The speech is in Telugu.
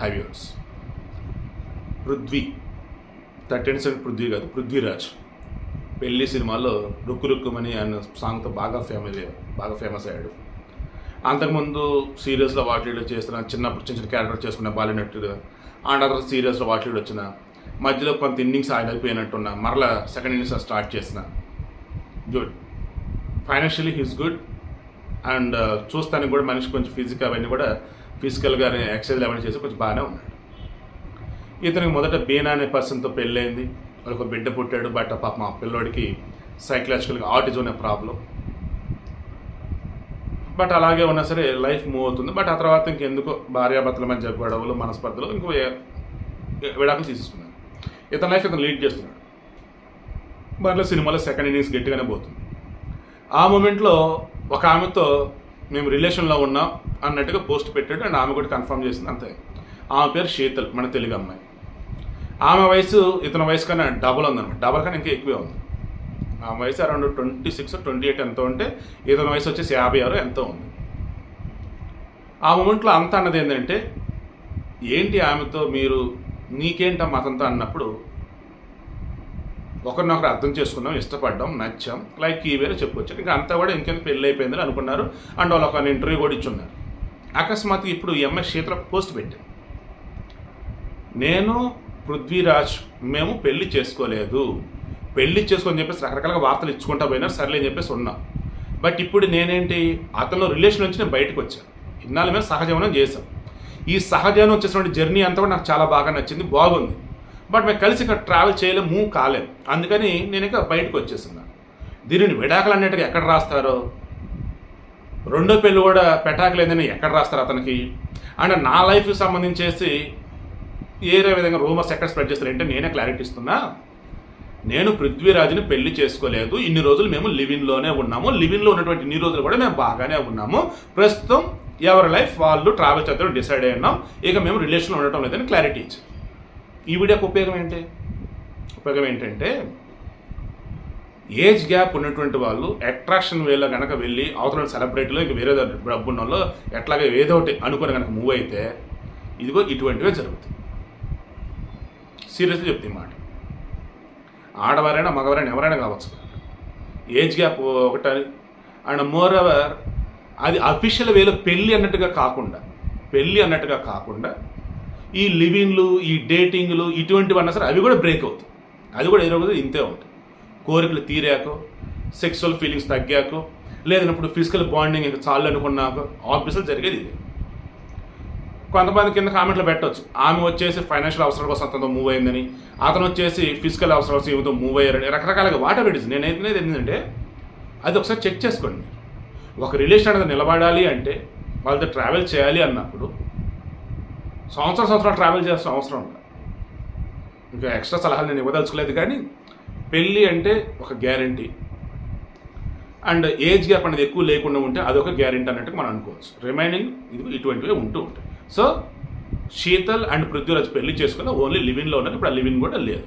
Hi viewers Prithvi. Thirteen seven Prithvi కాదు పృథ్వీరాజ్. పెళ్ళి సినిమాలో రుక్కు రుక్కుమని అన్న సాంగ్తో బాగా ఫేమస్ బాగా ఫేమస్ అయ్యాడు. అంతకుముందు సీరియల్స్లో వాటిలో చేస్తున్న చిన్నప్పుడు చిన్న చిన్న క్యారెక్టర్ చేసుకున్న బాలినట్టుగా ఆ తర్వాత సీరియల్స్లో వాటిలో వచ్చిన మధ్యలో కొంత ఇన్నింగ్స్ ఆయన మరలా సెకండ్ ఇన్నింగ్స్ స్టార్ట్ చేసిన. Good financially he's good and చూస్తానికి కూడా మనిషి కొంచెం ఫిజికల్ అవన్నీ కూడా ఫిజికల్గా ఎక్సైజ్ లెవెల్ చేసి కొంచెం బాగానే ఉన్నాడు. ఇతనికి మొదట బీనా అనే పర్సన్తో పెళ్ళైంది. ఒక బిడ్డ పుట్టాడు. బట్ పాప మా పిల్లోడికి సైకలాజికల్గా ఆటిజం అనే ప్రాబ్లం బట్ అలాగే ఉన్నా సరే లైఫ్ మూవ్ అవుతుంది. బట్ ఆ తర్వాత ఇంకెందుకో భార్యాభర్తల మధ్య గొడవలు మనస్పర్ధలు ఇంకో విడాకులు తీసుకున్నాడు ఇతని లైఫ్ ఇతను లీడ్ చేస్తున్నాడు. మరలా సినిమాలో సెకండ్ ఇన్నింగ్స్ గట్టిగానే పోతుంది. ఆ మూమెంట్లో ఒక ఆమెతో మేము రిలేషన్లో ఉన్నాం అన్నట్టుగా పోస్ట్ పెట్టాడు అండ్ ఆమె కూడా కన్ఫర్మ్ చేసింది. అంతే. ఆమె పేరు శీతల్ మన తెలుగు అమ్మాయి. ఆమె వయసు ఇతని వయసు కన్నా డబుల్ ఉందన్నమాట. డబల్ కన్నా ఇంకా ఎక్కువే ఉంది. ఆమె వయసు around twenty six twenty eight ఎంతో ఉంటే ఇతని వయసు వచ్చేసి యాభై ఆరు ఎంతో ఉంది. ఆ మూమెంట్లో అంత అన్నది ఏంటంటే ఏంటి ఆమెతో మీరు నీకేంటమ్మా అతనితో అన్నప్పుడు ఒకరినొకరు అర్థం చేసుకున్నాం ఇష్టపడ్డాం నచ్చాం. లైక్ ఈ వేరే చెప్పుకోవచ్చు. ఇంకా అంతా కూడా ఇంకెంత పెళ్ళి అయిపోయిందని అనుకున్నారు. అండ్ వాళ్ళు ఒక ఇంటర్వ్యూ కూడా ఇచ్చున్నారు. అకస్మాత్ ఇప్పుడు ఈ అమ్మాయి శీతల పోస్ట్ పెట్టాం. నేను పృథ్వీరాజ్ మేము పెళ్ళి చేసుకోలేదు. పెళ్ళి చేసుకొని చెప్పేసి రకరకాలుగా వార్తలు ఇచ్చుకుంటా పోయినా సర్లే అని చెప్పేసి ఉన్నాం. బట్ ఇప్పుడు నేనేంటి అతను రిలేషన్ నుంచి నేను బయటకు వచ్చాను ఇన్నాళ్ళ మీద సహజీవనం చేశాం. ఈ సహజీవనం వచ్చేసినటువంటి జర్నీ అంతా కూడా నాకు చాలా బాగా నచ్చింది. బాగుంది. బట్ మేము కలిసి ఇక్కడ ట్రావెల్ చేయలేము మూవ్ కాలేము అందుకని నేను ఇంకా బయటకు వచ్చేస్తున్నాను దీనిని విడాకులు అన్నట్టుగా ఎక్కడ రాస్తారో? రెండో పెళ్ళి కూడా పెట్టాకలేదని ఎక్కడ రాస్తారు అతనికి? అండ్ నా లైఫ్కి సంబంధించేసి ఏరే విధంగా రూమర్స్ ఎక్కడ స్ప్రెడ్ చేస్తారు అంటే నేనే క్లారిటీ ఇస్తున్నా. నేను పృథ్వీరాజుని పెళ్ళి చేసుకోలేదు. ఇన్ని రోజులు మేము లివిన్లోనే ఉన్నాము. లివిన్లో ఉన్నటువంటి ఇన్ని రోజులు కూడా మేము బాగానే ఉన్నాము. ప్రస్తుతం ఎవరి లైఫ్ వాళ్ళు ట్రావెల్ చేద్దాం డిసైడ్ అయి ఉన్నాం. ఇక మేము రిలేషన్లో ఉండటం లేదని క్లారిటీ ఇచ్చాం ఈ వీడియోకి ఉపయోగం ఏంటి? ఉపయోగం ఏంటంటే ఏజ్ గ్యాప్ ఉన్నటువంటి వాళ్ళు అట్రాక్షన్ వేలో కనుక వెళ్ళి అవతల సెలబ్రిటీలో ఇక వేరే డబ్బు ఉన్న వాళ్ళు ఎట్లాగే ఏదో ఒకటి అనుకుని కనుక మూవ్ అయితే ఇదిగో ఇటువంటివే జరుగుతాయి. సీరియస్గా చెప్తే మాట. ఆడవారైనా మగవారైనా ఎవరైనా కావచ్చు ఏజ్ గ్యాప్ ఒకటి అండ్ మోర్ ఎవర్ అది అఫీషియల్ వేలో పెళ్ళి అన్నట్టుగా కాకుండా పెళ్ళి అన్నట్టుగా కాకుండా ఈ లివింగ్లు ఈ డేటింగ్లు ఇటువంటివన్నా సరే అవి కూడా బ్రేక్ అవుతాయి. అది కూడా ఏదో ఇంతే ఉంటాయి కోరికలు తీరాకో సెక్సువల్ ఫీలింగ్స్ తగ్గాకో లేదన్నప్పుడు ఫిజికల్ బాండింగ్ ఇంకా చాలు అనుకున్నాకో ఆఫీసులు జరిగేది ఇది. కొంతమంది కింద కామెంట్లు పెట్టవచ్చు ఆమె వచ్చేసి ఫైనాన్షియల్ అవసరాల కోసం అతనితో మూవ్ అయిందని అతను వచ్చేసి ఫిజికల్ అవసరం కోసం ఏమితో మూవ్ అయ్యారని రకరకాలుగా వాటర్ పెట్టింది నేను అయితే ఏంటంటే అది ఒకసారి చెక్ చేసుకోండి ఒక రిలేషన్ అనేది నిలబడాలి అంటే వాళ్ళతో ట్రావెల్ చేయాలి అన్నప్పుడు సంవత్సరం సంవత్సరాలు ట్రావెల్ చేయాల్సిన అవసరం ఇంకా ఎక్స్ట్రా సలహాలు నేను ఇవ్వదలుచుకోలేదు కానీ పెళ్ళి అంటే ఒక గ్యారంటీ అండ్ ఏజ్ గ్యాప్ అనేది ఎక్కువ లేకుండా ఉంటే అదొక గ్యారెంటీ అన్నట్టు మనం అనుకోవచ్చు. రిమైనింగ్ ఇది ఇటువంటివి ఉంటూ ఉంటాయి. సో శీతల్ అండ్ పృథ్వీరాజ్ పెళ్ళి చేసుకున్న ఓన్లీ లివిన్లో ఉన్నారు ఇప్పుడు ఆ లివింగ్ కూడా లేదు.